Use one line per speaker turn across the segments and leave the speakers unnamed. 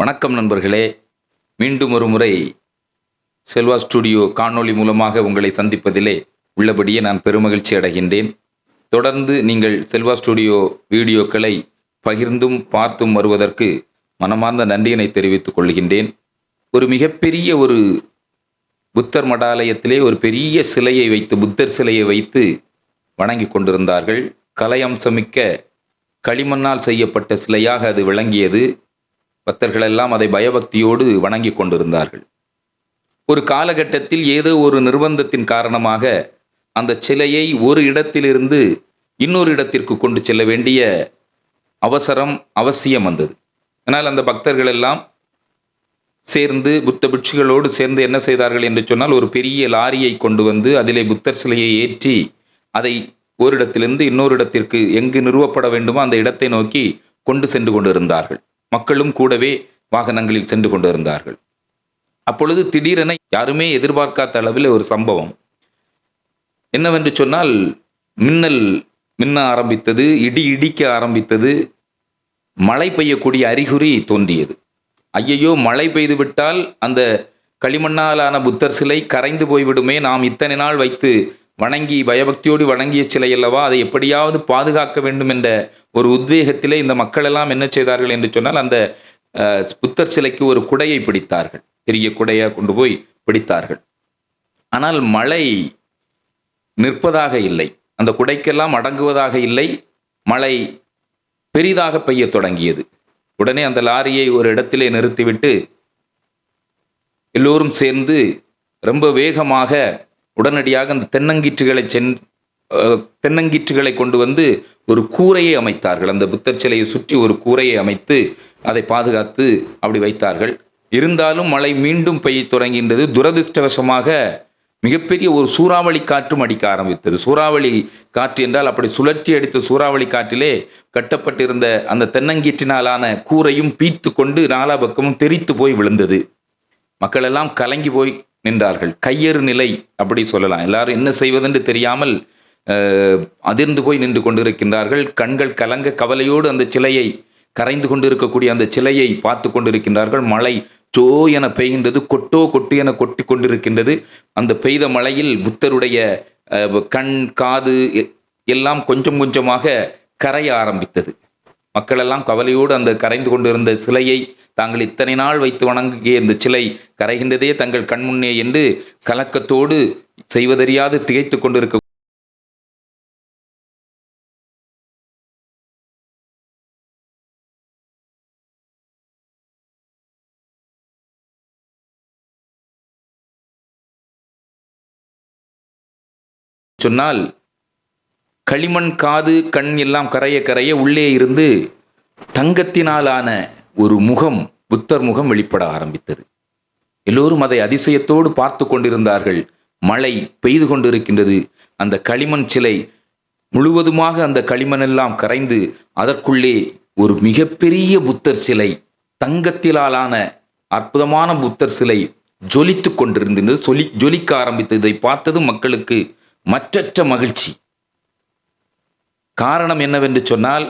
வணக்கம் நண்பர்களே. மீண்டும் ஒரு முறை செல்வா ஸ்டுடியோ காணொளி மூலமாக உங்களை சந்திப்பதிலே உள்ளபடியே நான் பெருமகிழ்ச்சி அடைகின்றேன். தொடர்ந்து நீங்கள் செல்வா ஸ்டுடியோ வீடியோக்களை பகிர்ந்தும் பார்த்தும் வருவதற்கு மனமார்ந்த நன்றியினை தெரிவித்துக் கொள்கின்றேன். ஒரு மிகப்பெரிய ஒரு புத்தர் மடாலயத்திலே ஒரு பெரிய சிலையை வைத்து புத்தர் சிலையை வைத்து வணங்கி கொண்டிருந்தார்கள். கலையம்சமிக்க களிமண்ணால் செய்யப்பட்ட சிலையாக அது விளங்கியது. பக்தர்கள் எல்லாம் அதை பயபக்தியோடு வணங்கி கொண்டிருந்தார்கள். ஒரு காலகட்டத்தில் ஏதோ ஒரு நிர்பந்தத்தின் காரணமாக அந்த சிலையை ஒரு இடத்திலிருந்து இன்னொரு இடத்திற்கு கொண்டு செல்ல வேண்டிய அவசரம் அவசியம் வந்தது. ஆனால் அந்த பக்தர்கள் எல்லாம் சேர்ந்து புத்த பிட்சுகளோடு சேர்ந்து என்ன செய்தார்கள் என்று சொன்னால் ஒரு பெரிய லாரியை கொண்டு வந்து அதிலே புத்தர் சிலையை ஏற்றி அதை ஒரு இடத்திலிருந்து இன்னொரு இடத்திற்கு எங்கு நிறுவப்பட வேண்டுமோ அந்த இடத்தை நோக்கி கொண்டு சென்று கொண்டிருந்தார்கள். மக்களும் கூடவே வாகனங்களில் சென்று கொண்டிருந்தார்கள். அப்பொழுது திடீரென யாருமே எதிர்பார்க்காத அளவில் ஒரு சம்பவம். என்னவென்று சொன்னால் மின்னல் மின்ன ஆரம்பித்தது இடி இடிக்க ஆரம்பித்தது மழை பெய்யக்கூடிய அறிகுறி தோன்றியது. ஐயையோ மழை பெய்து விட்டால் அந்த களிமண்ணாலான புத்தர் சிலை கரைந்து போய்விடுமே நாம் இத்தனை நாள் வைத்து வணங்கி பயபக்தியோடு வணங்கிய சிலை அல்லவா? அதை எப்படியாவது பாதுகாக்க வேண்டும் என்ற ஒரு உத்வேகத்திலே இந்த மக்கள் எல்லாம் என்ன செய்தார்கள் என்று சொன்னால் அந்த புத்தர் சிலைக்கு ஒரு குடையை பிடித்தார்கள். பெரிய குடையை கொண்டு போய் பிடித்தார்கள். ஆனால் மழை நிற்பதாக இல்லை. அந்த குடைக்கெல்லாம் அடங்குவதாக இல்லை. மழை பெரிதாக பெய்ய தொடங்கியது. உடனே அந்த லாரியை ஒரு இடத்திலே நிறுத்திவிட்டு எல்லோரும் சேர்ந்து ரொம்ப வேகமாக உடனடியாக அந்த தென்னங்கீற்றுகளை சென் தென்னங்கீற்றுகளை கொண்டு வந்து ஒரு கூரையை அமைத்தார்கள். அந்த புத்தர் சிலையை சுற்றி ஒரு கூரையை அமைத்து அதை பாதுகாத்து அப்படி வைத்தார்கள். இருந்தாலும் மழை மீண்டும் பெய்ய தொடங்கின்றது. துரதிர்ஷ்டவசமாக மிகப்பெரிய ஒரு சூறாவளி காற்றும் அடிக்க ஆரம்பித்தது. சூறாவளி காற்று என்றால் அப்படி சுழற்றி அடித்த சூறாவளி காற்றிலே கட்டப்பட்டிருந்த அந்த தென்னங்கீற்றினாலான கூரையும் பீத்து கொண்டு நாலா பக்கமும் தெரித்து போய் விழுந்தது. மக்களெல்லாம் கலங்கி போய் நின்றார்கள். கையறு நிலை அப்படி சொல்லலாம். எல்லாரும் என்ன செய்வதென்று தெரியாமல் அதிர்ந்து போய் நின்று கொண்டிருக்கின்றார்கள். கண்கள் கலங்க கவலையோடு அந்த சிலையை கரைந்து கொண்டிருக்கக்கூடிய அந்த சிலையை பார்த்து கொண்டிருக்கின்றார்கள். மழை சோ என பெய்கின்றது கொட்டோ கொட்டு என கொட்டி கொண்டிருக்கின்றது. அந்த பெய்த மழையில் புத்தருடைய கண் காது எல்லாம் கொஞ்சம் கொஞ்சமாக கரைய ஆரம்பித்தது. மக்கள் எல்லாம் கவலையோடு அந்த கரைந்து கொண்டிருந்த சிலையை தாங்கள் இத்தனை நாள் வைத்து வணங்கிய இந்த சிலை கரைகின்றதே தங்கள் கண்முன்னே என்று கலக்கத்தோடு செய்வதறியாது திகைத்து கொண்டிருக்க சொன்னால் களிமண் காது கண் எல்லாம் கரைய கரைய உள்ளே இருந்து தங்கத்தினாலான ஒரு முகம் புத்தர் முகம் வெளிப்பட ஆரம்பித்தது. எல்லோரும் அதை அதிசயத்தோடு பார்த்து கொண்டிருந்தார்கள். மழை பெய்து கொண்டிருக்கின்றது. அந்த களிமண் சிலை முழுவதுமாக அந்த களிமண் எல்லாம் கரைந்து அதற்குள்ளே ஒரு மிகப்பெரிய புத்தர் சிலை தங்கத்திலாலான அற்புதமான புத்தர் சிலை ஜொலித்து கொண்டிருந்தது. சொலி ஜொலிக்க ஆரம்பித்தது இதை பார்த்ததும் மக்களுக்கு மற்றற்ற மகிழ்ச்சி. காரணம் என்னவென்று சொன்னால்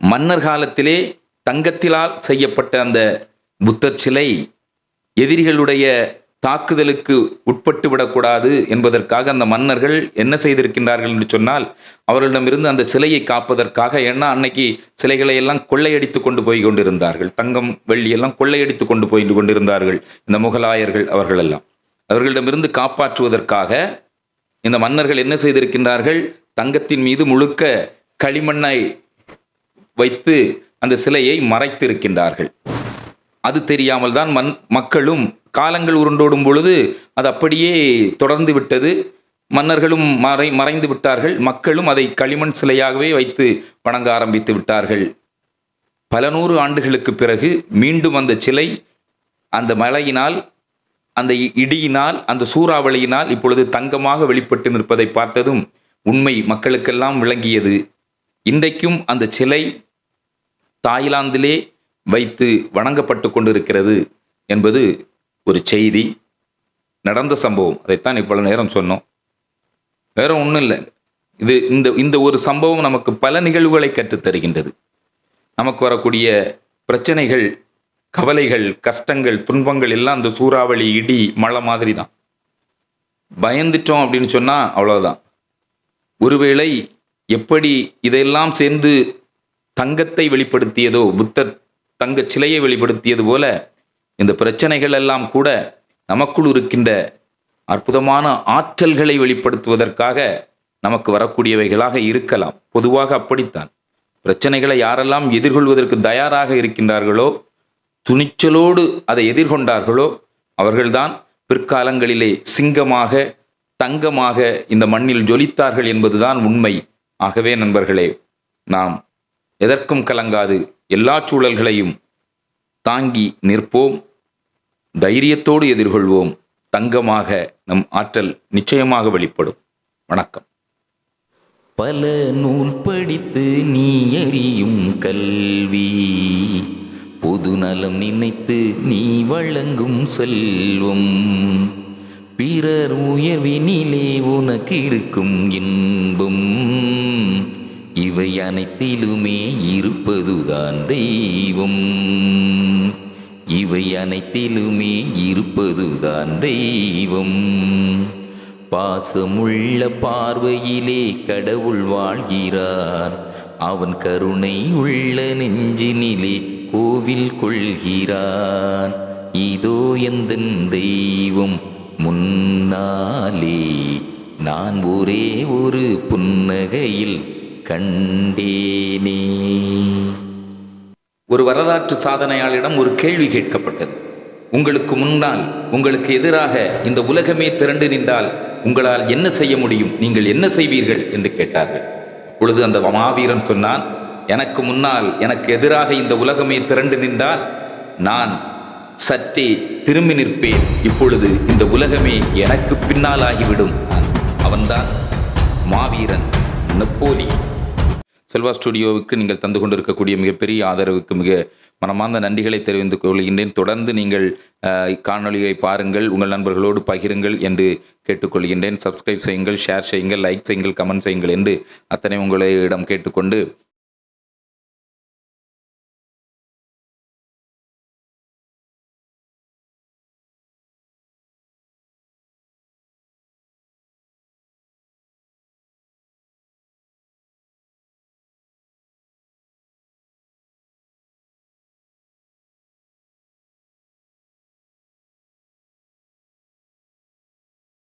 மன்னர் காலத்திலே தங்கத்திலால் செய்யப்பட்ட அந்த புத்தர் சிலை எதிரிகளுடைய தாக்குதலுக்கு உட்பட்டு விடக்கூடாது என்பதற்காக அந்த மன்னர்கள் என்ன செய்திருக்கின்றார்கள் என்று சொன்னால் அவர்களிடமிருந்து அந்த சிலையை காப்பதற்காக ஏன்னா அன்னைக்கு சிலைகளை எல்லாம் கொள்ளையடித்து கொண்டு போய் கொண்டிருந்தார்கள்? தங்கம் வெள்ளி எல்லாம் கொள்ளையடித்து கொண்டு போய் கொண்டிருந்தார்கள் இந்த முகலாயர்கள் அவர்கள் எல்லாம் அவர்களிடமிருந்து காப்பாற்றுவதற்காக இந்த மன்னர்கள் என்ன செய்திருக்கின்றார்கள்? தங்கத்தின் மீது முழுக்க களிமண்ணை வைத்து அந்த சிலையை மறைத்திருக்கின்றார்கள். அது தெரியாமல் தான் மண் மக்களும் காலங்கள் உருண்டோடும் பொழுது அது அப்படியே தொடர்ந்து விட்டது. மன்னர்களும் மறை மறைந்து விட்டார்கள். மக்களும் அதை களிமண் சிலையாகவே வைத்து வணங்க ஆரம்பித்து விட்டார்கள். பல நூறு ஆண்டுகளுக்கு பிறகு மீண்டும் அந்த சிலை அந்த மழையினால் அந்த இ- இடியினால் அந்த சூறாவளியினால் இப்பொழுது தங்கமாக வெளிப்பட்டு நிற்பதை பார்த்ததும் உண்மை மக்களுக்கெல்லாம் விளங்கியது. இன்றைக்கும் அந்த சிலை தாய்லாந்திலே வைத்து வணங்கப்பட்டு கொண்டிருக்கிறது என்பது ஒரு செய்தி. நடந்த சம்பவம். அதைத்தான் இவ்வளவு நேரம் சொன்னோம். வேற ஒன்றும் இல்லை. இது இந்த இந்த ஒரு சம்பவம் நமக்கு பல நிகழ்வுகளை கற்றுத் தருகின்றது. நமக்கு வரக்கூடிய பிரச்சனைகள் கவலைகள் கஷ்டங்கள் துன்பங்கள் எல்லாம் அந்த சூறாவளி இடி மழை மாதிரி தான் பயந்துட்டோம் அப்படின்னு சொன்னால் அவ்வளோதான் ஒருவேளை எப்படி இதையெல்லாம் சேர்ந்து தங்கத்தை வெளிப்படுத்தியதோ புத்தர் தங்க சிலையை வெளிப்படுத்தியது போல இந்த பிரச்சனைகள் எல்லாம் கூட நமக்குள் இருக்கின்ற அற்புதமான ஆற்றல்களை வெளிப்படுத்துவதற்காக நமக்கு வரக்கூடியவைகளாக இருக்கலாம். பொதுவாக அப்படித்தான். பிரச்சனைகளை யாரெல்லாம் எதிர்கொள்வதற்கு தயாராக இருக்கின்றார்களோ துணிச்சலோடு அதை எதிர்கொண்டார்களோ அவர்கள்தான் பிற்காலங்களிலே சிங்கமாக தங்கமாக இந்த மண்ணில் ஜொலித்தார்கள் என்பதுதான் உண்மை. ஆகவே நண்பர்களே நாம் எதற்கும் கலங்காது எல்லா சூழல்களையும் தாங்கி நிற்போம். தைரியத்தோடு எதிர்கொள்வோம். தங்கமாக நம் ஆற்றல் நிச்சயமாக வெளிப்படும். வணக்கம்.
பல நூல் படித்து நீ எறியும் கல்வி பொது நலம் நினைத்து நீ வழங்கும் செல்வம். பிறர் உயர்வினிலே உனக்கு இருக்கும் இன்பம். இவை அனைத்திலுமே இருப்பதுதான் தெய்வம். இவை அனைத்திலுமே இருப்பதுதான் தெய்வம். பாசமுள்ள பார்வையிலே கடவுள் வாழ்கிறார். அவன் கருணை உள்ள நெஞ்சினிலே கோவில் கொள்கிறான் இதோ எந்த தெய்வம். முன்னாலே நான் ஒரே ஒரு புன்னகையில் கண்டேனே.
ஒரு வரலாற்று சாதனையாளரிடம் ஒரு கேள்வி கேட்கப்பட்டது. உங்களுக்கு முன்னால் உங்களுக்கு எதிராக இந்த உலகமே திரண்டு நின்றால் உங்களால் என்ன செய்ய முடியும்? நீங்கள் என்ன செய்வீர்கள்? என்று கேட்டார்கள். பொழுது அந்த மாவீரன் சொன்னான் எனக்கு முன்னால் எனக்கு எதிராக இந்த உலகமே திரண்டு நின்றால் நான் சற்றே திரும்பி நிற்பேன். இப்பொழுது இந்த உலகமே எனக்கு பின்னால் ஆகிவிடும் அவன்தான் மாவீரன் நெப்போலி செல்வா ஸ்டுடியோவுக்கு நீங்கள் தந்து கொண்டிருக்கக்கூடிய மிகப்பெரிய ஆதரவுக்கு மிக மனமார்ந்த நன்றிகளை தெரிவித்துக் கொள்கின்றேன். தொடர்ந்து நீங்கள் காணொலியை பாருங்கள் உங்கள் நண்பர்களோடு பகிருங்கள் என்று கேட்டுக்கொள்கின்றேன் சப்ஸ்கிரைப் செய்யுங்கள் ஷேர் செய்யுங்கள் லைக் செய்யுங்கள் கமெண்ட் செய்யுங்கள் என்று அத்தனை உங்களிடம் கேட்டுக்கொண்டு